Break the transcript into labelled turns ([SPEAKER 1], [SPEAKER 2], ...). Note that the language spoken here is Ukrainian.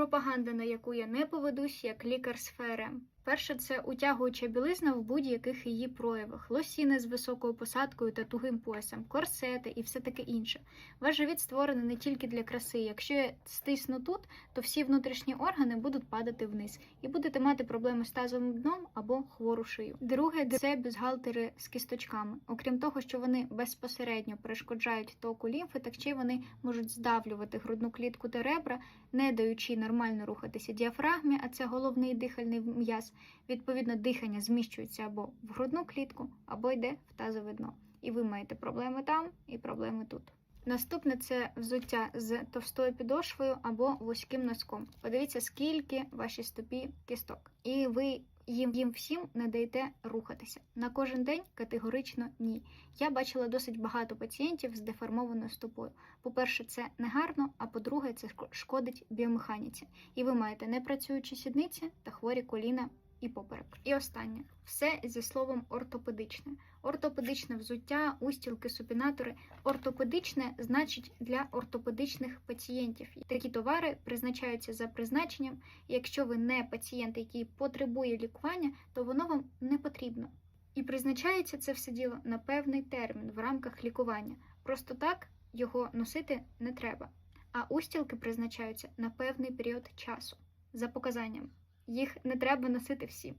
[SPEAKER 1] пропаганда, на яку я не поведусь, як лікар ФРМ. Перше, це утягуюча білизна в будь-яких її проявах, лосіни з високою посадкою та тугим поясом, корсети і все таке інше. Ваш живіт створений не тільки для краси. Якщо я стисну тут, то всі внутрішні органи будуть падати вниз, і будете мати проблеми з тазовим дном або хвору шию. Друге, це бюстгальтери з кісточками. Окрім того, що вони безпосередньо перешкоджають току лімфи, так ще вони можуть здавлювати грудну клітку та ребра, не даючи нормально рухатися діафрагмі, а це головний дихальний м'яз. Відповідно, дихання зміщується або в грудну клітку, або йде в тазове дно. І ви маєте проблеми там і проблеми тут. Наступне це взуття з товстою підошвою або вузьким носком. Подивіться, скільки ваші стопі кісток. І ви їм, їм всім не даєте рухатися. На кожен день категорично ні. Я бачила досить багато пацієнтів з деформованою стопою. По-перше, це не гарно, а по-друге, це шкодить біомеханіці. І ви маєте непрацюючі сідниці та хворі коліна і поперек. І останнє все зі словом ортопедичне. Ортопедичне взуття, устілки, супінатори. Ортопедичне значить для ортопедичних пацієнтів. Такі товари призначаються за призначенням. Якщо ви не пацієнт, який потребує лікування, то воно вам не потрібно. І призначається це все діло на певний термін в рамках лікування. Просто так його носити не треба. А устілки призначаються на певний період часу за показанням. Їх не треба носити всі.